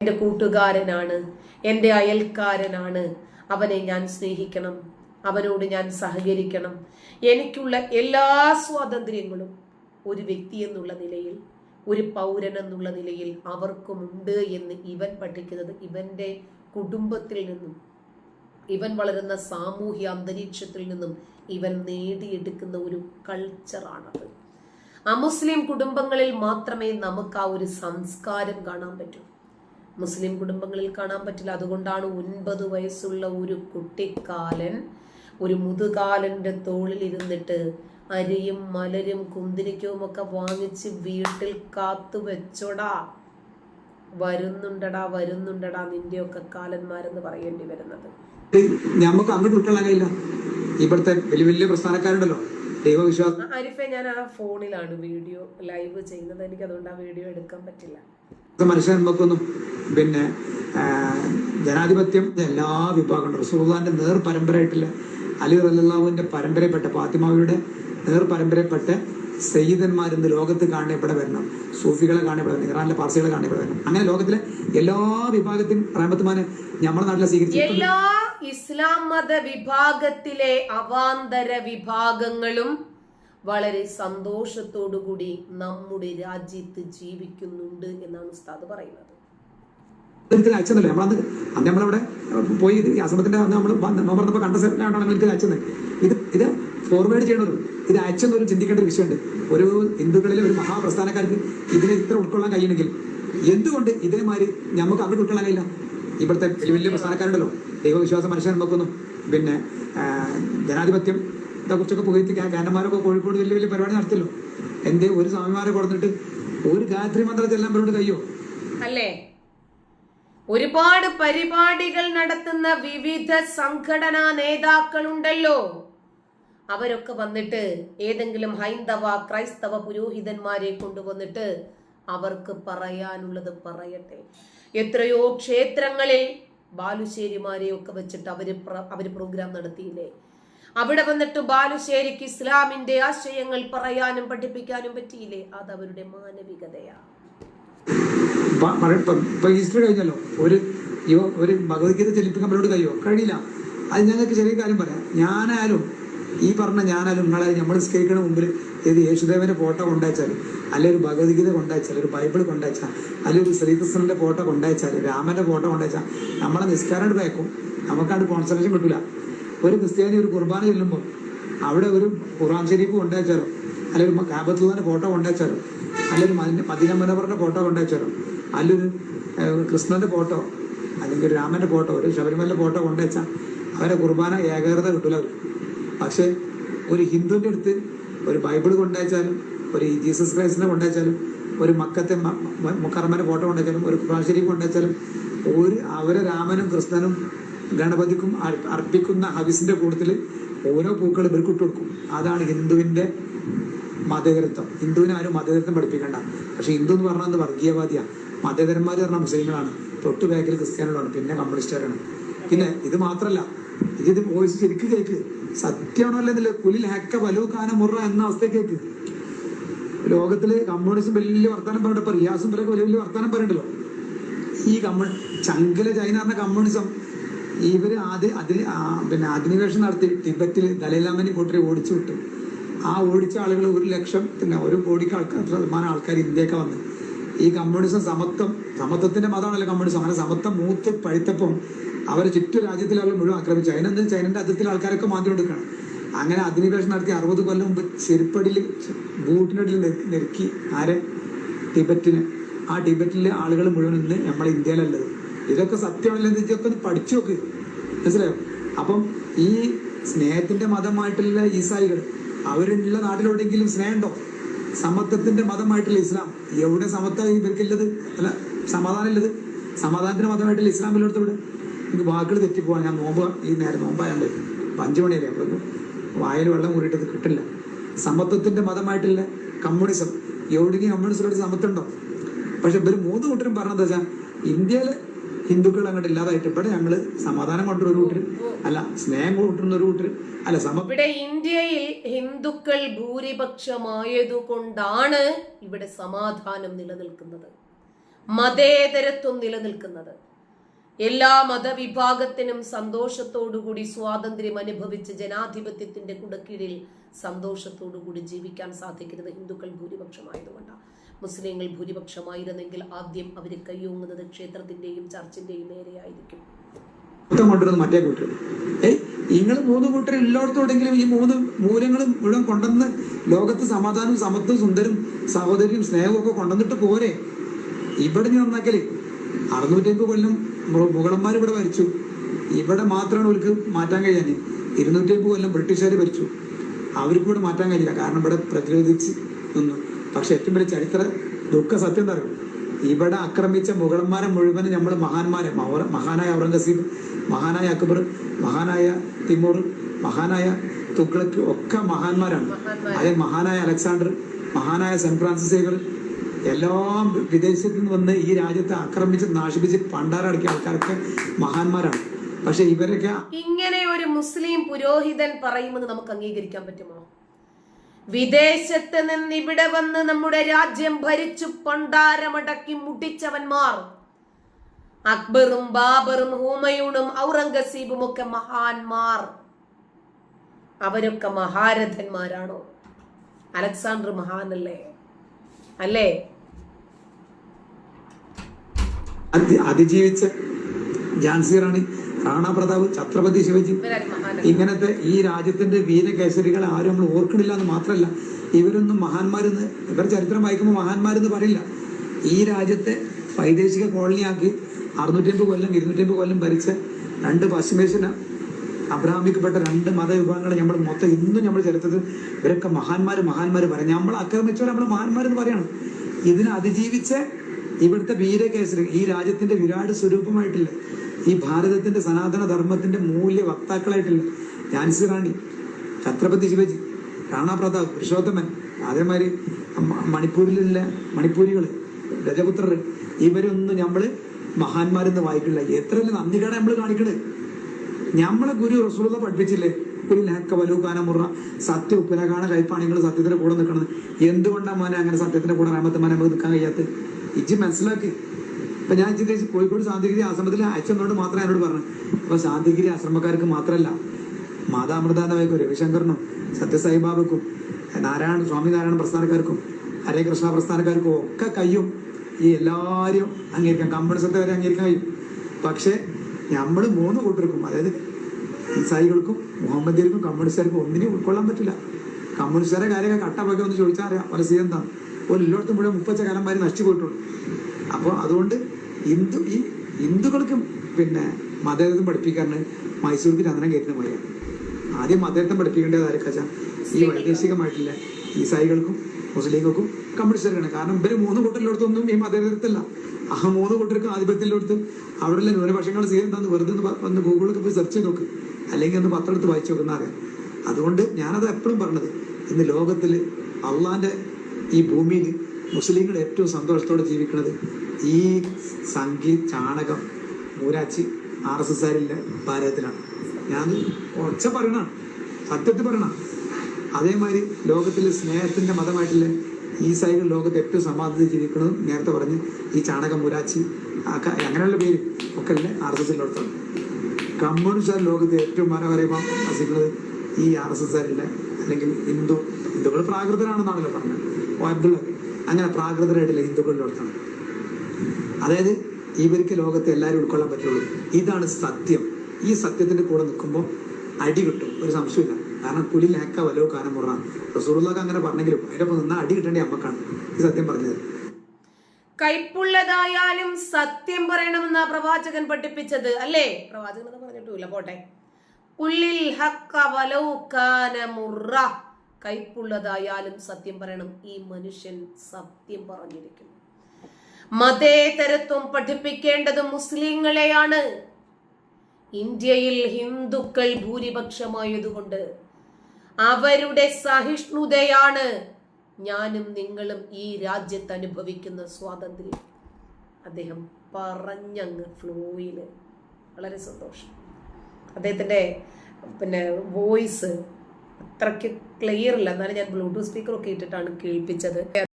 എന്റെ കൂട്ടുകാരനാണ് എന്റെ അയൽക്കാരനാണ്. അവനെ ഞാൻ സ്നേഹിക്കണം അവനോട് ഞാൻ സഹകരിക്കണം. എനിക്കുള്ള എല്ലാ സ്വാതന്ത്ര്യങ്ങളും ഒരു വ്യക്തി എന്നുള്ള നിലയിൽ ഒരു പൗരൻ എന്നുള്ള നിലയിൽ അവർക്കുമുണ്ട് എന്ന് ഇവൻ പഠിക്കുന്നത് ഇവന്റെ കുടുംബത്തിൽ നിന്നും ഇവൻ വളരുന്ന സാമൂഹ്യ അന്തരീക്ഷത്തിൽ നിന്നും ഇവൻ നേടിയെടുക്കുന്ന ഒരു കൾച്ചറാണത് അമുസ്ലിം കുടുംബങ്ങളിൽ മാത്രമേ നമുക്ക് ആ ഒരു സംസ്കാരം കാണാൻ പറ്റൂ. മുസ്ലിം കുടുംബങ്ങളിൽ കാണാൻ പറ്റില്ല. അതുകൊണ്ടാണ് ഒൻപത് വയസ്സുള്ള ഒരു കുട്ടിക്കാലൻ ഒരു മുതുകാലന്റെ തോളിൽ ഇരുന്നിട്ട് അരിയും മലരും കുന്തിരിക്കവും ഒക്കെ വാങ്ങിച്ച് വീട്ടിൽ കാത്തു വെച്ചോടാ. വരുന്നുണ്ടടാ വരുന്നുണ്ടടാ നിന്റെയൊക്കെ കാലന്മാരെന്ന് പറയേണ്ടി വരുന്നത്. നമുക്ക് അങ്ങോട്ട് കഴിയില്ല. ഇവിടുത്തെ വലിയ വലിയ പ്രസ്ഥാനക്കാരുണ്ടല്ലോ. ദൈവവിശ്വാസം. ആരിഫെ ഞാൻ ആ ഫോണിലാണ് വീഡിയോ ലൈവ് ചെയ്യുന്നത്. എനിക്ക് അതുകൊണ്ട് ആ വീഡിയോ എടുക്കാൻ പറ്റില്ല. മനുഷ്യൻ നമുക്കൊന്നും പിന്നെ ജനാധിപത്യം എല്ലാ വിഭാഗം റസൂള്ളാന്റെ നേർ പരമ്പരയായിട്ടില്ല. അലി റല്ലാഹുവിന്റെ പരമ്പരയിൽപ്പെട്ട ഫാത്തിമാവിയുടെ നേർ പരമ്പരയിൽപ്പെട്ട സയ്യിദന്മാർ ഇന്ന് ലോകത്ത് കാണപ്പെടെ വരണം സൂഫികളെ കാണപ്പെടെ വരണം ഇറാനിലെ പാർസികളെ കാണപ്പെടെ വരണം അങ്ങനെ ലോകത്തിലെ എല്ലാ വിഭാഗത്തിനും റഹമത്തുമാനെ നമ്മുടെ നാട്ടിലെ സ്വീകരിച്ചു എല്ലാ ഇസ്ലാം മത വിഭാഗത്തിലെ അവാന്തര വിഭാഗങ്ങളും വളരെ സന്തോഷത്തോടുകൂടി നമ്മുടെ രാജ്യത്ത് ജീവിക്കുന്നുണ്ട് എന്നാണ് ഉസ്താദ് പറയുന്നത്. അയച്ചതല്ലേ? നമ്മളത് അന്ന് നമ്മളവിടെ പോയി അസമത്തിന്റെ നമ്മൾ പറഞ്ഞപ്പോൾ കണ്ട സെറ്റാണ് നിങ്ങൾക്ക് അയച്ചത്. ഇത് ഇത് ഫോർവേഡ് ചെയ്യണത് ഇത് അയച്ചെന്നൊരു ചിന്തിക്കേണ്ട ഒരു വിഷയമുണ്ട്. ഒരു ഹിന്ദുക്കളിലെ ഒരു മഹാപ്രസ്ഥാനക്കാർക്ക് ഇതിനെ ഇത്ര ഉൾക്കൊള്ളാൻ കഴിയണമെങ്കിൽ എന്തുകൊണ്ട് ഇതേമാതിരി നമുക്ക് അങ്ങോട്ട് ഉൾക്കൊള്ളാൻ കഴിയില്ല? ഇവിടുത്തെ വലിയ വലിയ പ്രസ്ഥാനക്കാരുണ്ടല്ലോ. ദൈവവിശ്വാസം മനുഷ്യൻ നോക്കുന്നു പിന്നെ ജനാധിപത്യം ഇതേ കുറിച്ചൊക്കെ പുകഴ്ത്തി കാനന്മാരൊക്കെ കോഴിക്കോട് വലിയ വലിയ പരിപാടി നടത്തില്ലോ എന്തേ ഒരു സ്വാമിമാരെ കൊടുത്തിട്ട് ഒരു ഗായത്രി മന്ത്രത്തിൽ ചെല്ലാൻ കഴിയോ അല്ലേ? ഒരുപാട് പരിപാടികൾ നടത്തുന്ന വിവിധ സംഘടനാ നേതാക്കളുണ്ടല്ലോ. അവരൊക്കെ വന്നിട്ട് ഏതെങ്കിലും ഹൈന്ദവ ക്രൈസ്തവ പുരോഹിതന്മാരെ കൊണ്ടുവന്നിട്ട് അവർക്ക് പറയാനുള്ളത് പറയട്ടെ. എത്രയോ ക്ഷേത്രങ്ങളിൽ ബാലുശ്ശേരിമാരെയൊക്കെ വെച്ചിട്ട് പ്ര- അവർ പ്രോഗ്രാം നടത്തിയില്ലേ? അവിടെ വന്നിട്ട് ബാലുശ്ശേരിക്ക് ഇസ്ലാമിന്റെ ആശയങ്ങൾ പറയാനും പഠിപ്പിക്കാനും പറ്റിയില്ലേ? അത് അവരുടെ മാനവികതയാണ് ഒരു ഒരു ഭഗവത്ഗീത ചലിപ്പിക്കാൻ അവരോട് കഴിയോ? കഴിയില്ല. അത് ഞങ്ങൾക്ക് ചെറിയ കാര്യം പറയാം. ഞാനാലും ഈ പറഞ്ഞ ഞാനാലും നിങ്ങളെ നമ്മൾ സ്കേക്കണ മുമ്പിൽ ഏത് യേശുദേവന്റെ ഫോട്ടോ കൊണ്ടുവച്ചാൽ അല്ലെ ഒരു ഭഗവത്ഗീത കൊണ്ടുവച്ചാൽ ഒരു ബൈബിൾ കൊണ്ടുവച്ചാൽ അല്ലെ ഒരു ശ്രീകൃഷ്ണന്റെ ഫോട്ടോ കൊണ്ടുവച്ചാൽ രാമന്റെ ഫോട്ടോ കൊണ്ടുവച്ചാൽ നമ്മളെ നിസ്കാരം വേക്കും നമുക്കത് കോൺസെൻട്രേഷൻ കിട്ടില്ല ഒരു ക്രിസ്ത്യാനി ഒരു കുർബാന ചെല്ലുമ്പോൾ അവിടെ ഒരു ഖുറാൻ ഷരീഫ് കൊണ്ടുവച്ചാലോ അല്ലെങ്കിൽ ഒരു കാബത്തുള്ളതിന്റെ ഫോട്ടോ കൊണ്ടുവച്ചാലോ അല്ലെങ്കിൽ മദിന മനോഹറിന്റെ ഫോട്ടോ കൊണ്ടുവച്ചാലോ അല്ലെങ്കിൽ ഒരു കൃഷ്ണന്റെ ഫോട്ടോ അല്ലെങ്കിൽ ഒരു രാമന്റെ ഫോട്ടോ ഒരു ശബരിമല ഫോട്ടോ കൊണ്ടുവച്ചാൽ അവരെ കുർബാന ഏകാഗ്രത കിട്ടില്ല പക്ഷേ ഒരു ഹിന്ദുവിന്റെ അടുത്ത് ഒരു ബൈബിൾ കൊണ്ടുവച്ചാലും ഒരു ജീസസ് ക്രൈസ്റ്റിനെ കൊണ്ടുവച്ചാലും ഒരു മക്കത്തെ മുക്കർമ്മന്റെ ഫോട്ടോ കൊണ്ടുവച്ചാലും ഒരു ഖുറാൻ ഷരീഫ് കൊണ്ടുവച്ചാലും ഒരു അവരെ രാമനും കൃഷ്ണനും ഗണപതിക്കും അർപ്പിക്കുന്ന ഹവിസിന്റെ കൂട്ടത്തിൽ ഓരോ പൂക്കൾ ഇവർക്ക് ഇട്ട് കൊടുക്കും. അതാണ് ഹിന്ദുവിന്റെ മതേതരത്വം. ഹിന്ദുവിനെ ആരും മതേതരത്വം പഠിപ്പിക്കണ്ട. പക്ഷെ ഹിന്ദു എന്ന് പറഞ്ഞാൽ വർഗീയവാദിയാ. മതേതരന്മാർ പറഞ്ഞാൽ മുസ്ലിങ്ങളാണ്. തൊട്ട് ബാക്കിൽ ക്രിസ്ത്യാനികളാണ്. പിന്നെ കമ്മ്യൂണിസ്റ്റുകാരാണ് പിന്നെ ഇത് മാത്രല്ല. ഇത് വോയിസ് ശരിക്കും കേക്ക്. സത്യമാണോ അല്ലെന്നില്ല. കുലിൽ ഹക്ക വലു കാന മുറ എന്ന അവസ്ഥ കേക്ക്. ലോകത്തിൽ കമ്മ്യൂണിസ്റ്റ് വലിയ വർത്താനം പറഞ്ഞിട്ട് റിയാസും വലിയ വലിയ വർത്താനം പറയണ്ടല്ലോ? ഈ കമ്മ്യൂ ചങ്കല ചൈന പറഞ്ഞ കമ്മ്യൂണിസം ഇവർ ആദ്യ അതിന് പിന്നെ അധിനിവേശം നടത്തി ടിബറ്റിൽ ദലൈലാമനി കൂട്ടരെ ഓടിച്ചു വിട്ടു. ആ ഓടിച്ച ആളുകൾ ഒരു ലക്ഷം പിന്നെ ഒരു കോടിക്ക് ആൾക്കാർ ശതമാനം ആൾക്കാർ ഇന്ത്യയ്ക്ക് വന്നു. ഈ കമ്മ്യൂണിസം സമത്വം സമത്വത്തിന്റെ മതമാണല്ലോ കമ്മ്യൂണിസം. അങ്ങനെ സമത്വം മൂത്ത് പഴുത്തപ്പം അവരെ ചുറ്റു രാജ്യത്തിലെ അവർ മുഴുവൻ ആക്രമിച്ചു. അതിനെന്ത് ചൈനന്റെ അതിർത്തിലെ ആൾക്കാരൊക്കെ മാറ്റി കൊടുക്കണം? അങ്ങനെ അധിനിവേശം നടത്തി അറുപത് കൊല്ലം മുമ്പ് ചെരുപ്പടിയിൽ ബൂട്ടിനടിയിൽ നെരുക്കി- ആരെ? ടിബറ്റിന്. ആ ടിബറ്റിലെ ആളുകൾ മുഴുവൻ ഇന്ന് നമ്മളെ ഇന്ത്യയിലുള്ളത് ഇതൊക്കെ സത്യമല്ലെന്ന് ഇതൊക്കെ പഠിച്ചു നോക്ക്. മനസ്സിലായോ? അപ്പം ഈ സ്നേഹത്തിന്റെ മതമായിട്ടുള്ള ഈസായികൾ അവരുള്ള നാട്ടിലെവിടെയെങ്കിലും സ്നേഹമുണ്ടോ? സമത്വത്തിന്റെ മതമായിട്ടുള്ള ഇസ്ലാം. എവിടെ സമത്വം ഇവർക്കുള്ളത് അല്ല സമാധാനം ഉള്ളത് സമാധാനത്തിന്റെ മതമായിട്ടുള്ള ഇസ്ലാം എല്ലായിടത്തും ഇവിടെ എനിക്ക് വാക്കുകൾ തെറ്റിപ്പോവാൻ ഞാൻ നോമ്പ് ഈ നേരം നോമ്പായാണ്ട്. അഞ്ചു മണിയല്ലേ? അപ്പൊ വായിൽ വെള്ളം കൂടിയിട്ട് കിട്ടില്ല. സമത്വത്തിന്റെ മതമായിട്ടുള്ള കമ്മ്യൂണിസം. എവിടെയെങ്കിലും കമ്മ്യൂണിസ്റ്റിലോട്ട് സമത്വം ഉണ്ടോ പക്ഷെ ഇവർ മൂന്ന് കൂട്ടരും പറഞ്ഞത് വെച്ചാൽ ഇന്ത്യയിൽ ഹിന്ദുക്കൾ അങ്ങോട്ട് ഇല്ലാതായിട്ട് ഇവിടെ ഞങ്ങൾ സമാധാനം കൊണ്ടുവരുന്ന കൂട്ടര് അല്ല സ്നേഹം കൊണ്ടുവരുന്ന ഒരു കൂട്ടര് അല്ല ഇവിടെ ഇന്ത്യയിൽ ഹിന്ദുക്കൾ ഭൂരിപക്ഷമായതുകൊണ്ടാണ് ഇവിടെ സമാധാനം നിലനിൽക്കുന്നത്. മതേതരത്വം നിലനിൽക്കുന്നത്. എല്ലാ മതവിഭാഗത്തിനും സന്തോഷത്തോടുകൂടി സ്വാതന്ത്ര്യം അനുഭവിച്ച് ജനാധിപത്യത്തിന്റെ കുടക്കീഴിൽ സന്തോഷത്തോടുകൂടി ജീവിക്കാൻ സാധിക്കുന്നത് ഹിന്ദുക്കൾ ഭൂരിപക്ഷമായതുകൊണ്ടാണ്. മുസ്ലിങ്ങൾ ഭൂരിപക്ഷമായിരുന്നെങ്കിൽ ആദ്യം അവർ കൈയോങ്ങുന്നത് ക്ഷേത്രത്തിന്റെയും ചർച്ചിന്റെയും നേരെയായിരിക്കും. കൊണ്ടുവരുന്നത് മറ്റേ കൂട്ടർ ഏ നിങ്ങൾ മൂന്ന് കൂട്ടർ എല്ലായിടത്തോടെങ്കിലും ഈ മൂന്ന് മൂല്യങ്ങളും മുഴുവൻ കൊണ്ടുവന്ന് ലോകത്ത് സമാധാനവും സമത്വവും സുന്ദരും സഹോദരിയും സ്നേഹവും ഒക്കെ കൊണ്ടുവന്നിട്ട് പോരെ. ഇവിടെ നന്നാക്കൽ. അറുന്നൂറ്റമ്പത് കൊല്ലം മുഗളന്മാർ ഇവിടെ ഭരിച്ചു. ഇവിടെ മാത്രമാണ് അവർക്ക് മാറ്റാൻ കഴിയാൻ ഇരുന്നൂറ്റമ്പത് കൊല്ലം ബ്രിട്ടീഷുകാർ ഭരിച്ചു. അവർക്ക് ഇവിടെ മാറ്റാൻ കഴിയില്ല. കാരണം ഇവിടെ പ്രതിരോധിച്ച് നിന്നു. പക്ഷെ ഏറ്റവും വലിയ ചരിത്ര ദുഃഖ സത്യം എന്താ ഇവിടെ ആക്രമിച്ച മുഗളന്മാരെ മുഴുവൻ നമ്മൾ മഹാന്മാരെ മഹാനായ ഔറംഗസീബ് മഹാനായ അക്ബർ മഹാനായ തിമൂർ മഹാനായ തുഗ്ലക്ക് ഒക്കെ മഹാന്മാരാണ്. അതെ മഹാനായ അലക്സാണ്ടർ മഹാനായ സെന്റ് ഫ്രാൻസിസ് സേവർ എല്ലാം വിദേശത്ത് നിന്ന് വന്ന് ഈ രാജ്യത്തെ ആക്രമിച്ച് നാശിപ്പിച്ച് പണ്ടാരടക്കിയ ആൾക്കാരൊക്കെ മഹാന്മാരാണ്. പക്ഷെ ഇവരൊക്കെ ഇങ്ങനെ ഒരു മുസ്ലിം പുരോഹിതൻ പറയുമെന്ന് നമുക്ക് അംഗീകരിക്കാൻ പറ്റുമോ? വിദേശത്ത് നിന്ന് ഇവിടെ വന്ന് നമ്മുടെ രാജ്യം ഭരിച്ചു പണ്ടാരമടക്കി മുട്ടിച്ചവന്മാർ. അക്ബറും ബാബറും ഹൂമയൂണും ഔറംഗസീബും ഒക്കെ മഹാന്മാർ. അവരൊക്കെ മഹാരഥന്മാരാണോ? അലക്സാണ്ടർ മഹാനല്ലേ? അല്ലേ? അതി- അതിജീവിച്ച ജാൻസി റാണി റാണ പ്രതാപ് ഛത്രപതി ശിവജി. ഇങ്ങനത്തെ ഈ രാജ്യത്തിന്റെ വീരകേസരികളെ ആരും നമ്മൾ ഓർക്കണില്ല എന്ന് മാത്രമല്ല ഇവരൊന്നും മഹാന്മാരെന്ന് ഇവർ ചരിത്രം വായിക്കുമ്പോൾ മഹാന്മാരെന്ന് പറയില്ല. ഈ രാജ്യത്തെ വൈദേശിക കോളനിയാക്കി അറുന്നൂറ്റമ്പത് കൊല്ലം ഇരുന്നൂറ്റമ്പത് കൊല്ലം ഭരിച്ച രണ്ട് പശ്ചിമേഷ്യന അബ്രാഹ്മിക്കപ്പെട്ട രണ്ട് മതവിഭാഗങ്ങളെ നമ്മൾ മൊത്തം ഇന്നും നമ്മൾ ചരിത്രത്തിൽ ഇവരൊക്കെ മഹാന്മാർ മഹാന്മാർ പറയാം. നമ്മൾ ആക്രമിച്ചവർ നമ്മൾ മഹാന്മാരെന്ന് പറയണം. ഇതിനെ അതിജീവിച്ച ഇവിടുത്തെ വീരകേസരി ഈ രാജ്യത്തിന്റെ വിരാട് സ്വരൂപമായിട്ടില്ല. ഈ ഭാരതത്തിന്റെ സനാതന ധർമ്മത്തിന്റെ മൂല്യ വക്താക്കളായിട്ടില്ല ഝാൻസി റാണി ഛത്രപതി ശിവജി റാണാ പ്രതാപ് പുരുഷോത്തമൻ അതേമാതിരി മണിപ്പൂരിലുള്ള മണിപ്പൂരികൾ രജപുത്രർ ഇവരൊന്നും നമ്മൾ മഹാന്മാരെന്ന് വായിക്കില്ല. എത്ര നന്ദികട നമ്മൾ കാണിക്കണത്. നമ്മളെ ഗുരു റസൂള പഠിപ്പിച്ചില്ലേ? ഒരു ലാക്ക വലൂക്കാന മുറ സത്യ ഉപ്പിനകാണ കൈപ്പാണ് നിങ്ങൾ സത്യത്തിന്റെ കൂടെ നിൽക്കണത് എന്തുകൊണ്ടാണ് മോനെ അങ്ങനെ സത്യത്തിന്റെ കൂടെ രാമത്തെ മോനെ നമുക്ക് നിൽക്കാൻ കഴിയാത്തത്? ഇജ്ജ് മനസ്സിലാക്കി. ഇപ്പൊ ഞാൻ കോഴിക്കോട് ശാന്തിഗിരി ആശ്രമത്തിൽ അയച്ചെന്നോട് മാത്രമേ എന്നോട് പറഞ്ഞു. അപ്പൊ ശാന്തിഗിരി ആശ്രമക്കാർക്ക് മാത്രമല്ല മാതാമൃതാനവയ്ക്കും രവിശങ്കറിനും സത്യസായിബാബയ്ക്കും നാരായണ സ്വാമി നാരായണ പ്രസ്ഥാനക്കാർക്കും ഹരേ കൃഷ്ണ പ്രസ്ഥാനക്കാർക്കും ഒക്കെ കയ്യും. ഈ എല്ലാവരും അംഗീകരിക്കാം കമ്മ്യൂണിസത്തെ വരെ അംഗീകരിക്കാൻ കഴിയും. പക്ഷെ നമ്മൾ മൂന്ന് കൂട്ടർക്കും അതായത് ഇസായികൾക്കും മുഹമ്മദിയർക്കും കമ്മ്യൂണിസ്റ്റുകാർക്കും ഒന്നിനും ഉൾക്കൊള്ളാൻ പറ്റില്ല. കമ്മ്യൂണിസ്റ്റുകാരെ കാര്യമൊക്കെ കട്ടപ്പൊക്കെ ഒന്ന് ചോദിച്ചാൽ അറിയാം എന്താണ്? ഒരു എല്ലായിടത്തും മുഴുവൻ മുപ്പച്ച കാലന്മാർ നശിച്ചു പോയിട്ടുള്ളൂ അപ്പോൾ അതുകൊണ്ട് ഹിന്ദു ഈ ഹിന്ദുക്കൾക്ക് പിന്നെ മതേതം പഠിപ്പിക്കാറിന് മൈസൂർക്ക് ചന്ദനം കയറ്റുന്ന പോലെയാണ് ആദ്യം മതേതം പഠിപ്പിക്കേണ്ടത് ആരൊക്കെ ഈ വൈദേശികമായിട്ടില്ല ഈസായികൾക്കും മുസ്ലിങ്ങൾക്കും കമ്മ്യൂണിസ്റ്റുകാർക്കാണ് കാരണം ഇവർ മൂന്ന് കൂട്ടരിലോടത്തൊന്നും ഈ മതേതരത്തില്ല ആ മൂന്ന് കൂട്ടർക്കും ആധിപത്യത്തിലോടത്ത് അവിടെയുള്ള ന്യൂനപക്ഷങ്ങൾ സീ എന്താന്ന് വെറുതെ ഒന്ന് ഗൂഗിളൊക്കെ പോയി സെർച്ച് ചെയ്ത് നോക്ക്. അല്ലെങ്കിൽ ഒന്ന് പത്രം എടുത്ത് വായിച്ചു നോക്കുന്ന അറിയാം അതുകൊണ്ട് ഞാനത് എപ്പോഴും പറഞ്ഞത് ഇന്ന് ലോകത്തിൽ അള്ളാന്റെ ഈ ഭൂമിയിൽ മുസ്ലിങ്ങൾ ഏറ്റവും സന്തോഷത്തോടെ ജീവിക്കുന്നത് ഈ സംഗീ ചാണകം മൂരാച്ചി ആർ എസ് എസ് ആരില്ല ഭാരതത്തിലാണ്. ഞാൻ ഒച്ച പറയണ സത്യത്തിൽ പറയണ അതേമാതിരി ലോകത്തിൽ സ്നേഹത്തിന്റെ മതമായിട്ടുള്ള ഈ സൈഡിൽ ലോകത്ത് ഏറ്റവും സമാധാനത്തിൽ ജീവിക്കുന്നത് നേരത്തെ പറഞ്ഞ് ഈ ചാണകം മുരാച്ചി അങ്ങനെയുള്ള പേര് ഒക്കെ അല്ലേ ആർ എസ് എസിലോടത്താണ് കമ്മ്യൂണിസ്റ്റ് ലോകത്ത് ഏറ്റവും മനോഹരമായി വസിക്കുന്നത് ഈ ആർ എസ് എസ് ആരില്ല അല്ലെങ്കിൽ ഹിന്ദു ഹിന്ദുക്കൾ പ്രാകൃതരാണെന്നാണല്ലോ പറഞ്ഞത്. അബ്ദുള്ള. അങ്ങനെ പ്രാകൃതരായിട്ടില്ല ഹിന്ദുക്കളിലോടത്താണ് അതായത് ഇവർക്ക് ലോകത്തെ എല്ലാവരും ഉൾക്കൊള്ളാൻ പറ്റുള്ളൂ. ഇതാണ് സത്യം. ഈ സത്യത്തിന്റെ കൂടെ നിൽക്കുമ്പോൾ അടി കിട്ടും. ഒരു സംശയമില്ല കാരണം പുലി ലേക്ക വലോ കാനം മുറ റസൂറുള്ളക്ക് അങ്ങനെ പറഞ്ഞെങ്കിലും അതിനൊപ്പം ഒപ്പം നിന്നാ അടി കിട്ടേണ്ടി അമ്മക്കാണ് ഈ സത്യം പറഞ്ഞത്. കൈപ്പുള്ളതായാലും സത്യം പറയണമെന്ന പ്രവാചകൻ പഠിപ്പിച്ചത്. അല്ലേ? പ്രവാചകൻ എന്ന് പറഞ്ഞിട്ടില്ല പോട്ടെ. പുല്ലിൽ ഹക്ക വലൗ കാന മുറ. കൈപ്പുള്ളതായാലും സത്യം പറയണം. ഈ മനുഷ്യൻ സത്യം പറഞ്ഞിരിക്കുന്നു. മതേതരത്വം പഠിപ്പിക്കേണ്ടത് മുസ്ലിങ്ങളെയാണ്. ഇന്ത്യയിൽ ഹിന്ദുക്കൾ ഭൂരിപക്ഷമായതുകൊണ്ട് അവരുടെ സഹിഷ്ണുതയാണ് ഞാനും നിങ്ങളും ഈ രാജ്യത്ത് അനുഭവിക്കുന്ന സ്വാതന്ത്ര്യം. അദ്ദേഹം പറഞ്ഞങ്ങ് ഫ്ലോയിൽ. വളരെ സന്തോഷം. അദ്ദേഹത്തിന്റെ പിന്നെ വോയിസ് അത്രയ്ക്ക് ക്ലിയർ ഇല്ല എന്നാലും ഞാൻ ബ്ലൂടൂത്ത് സ്പീക്കറൊക്കെ ഇട്ടിട്ടാണ് കേൾപ്പിച്ചത്.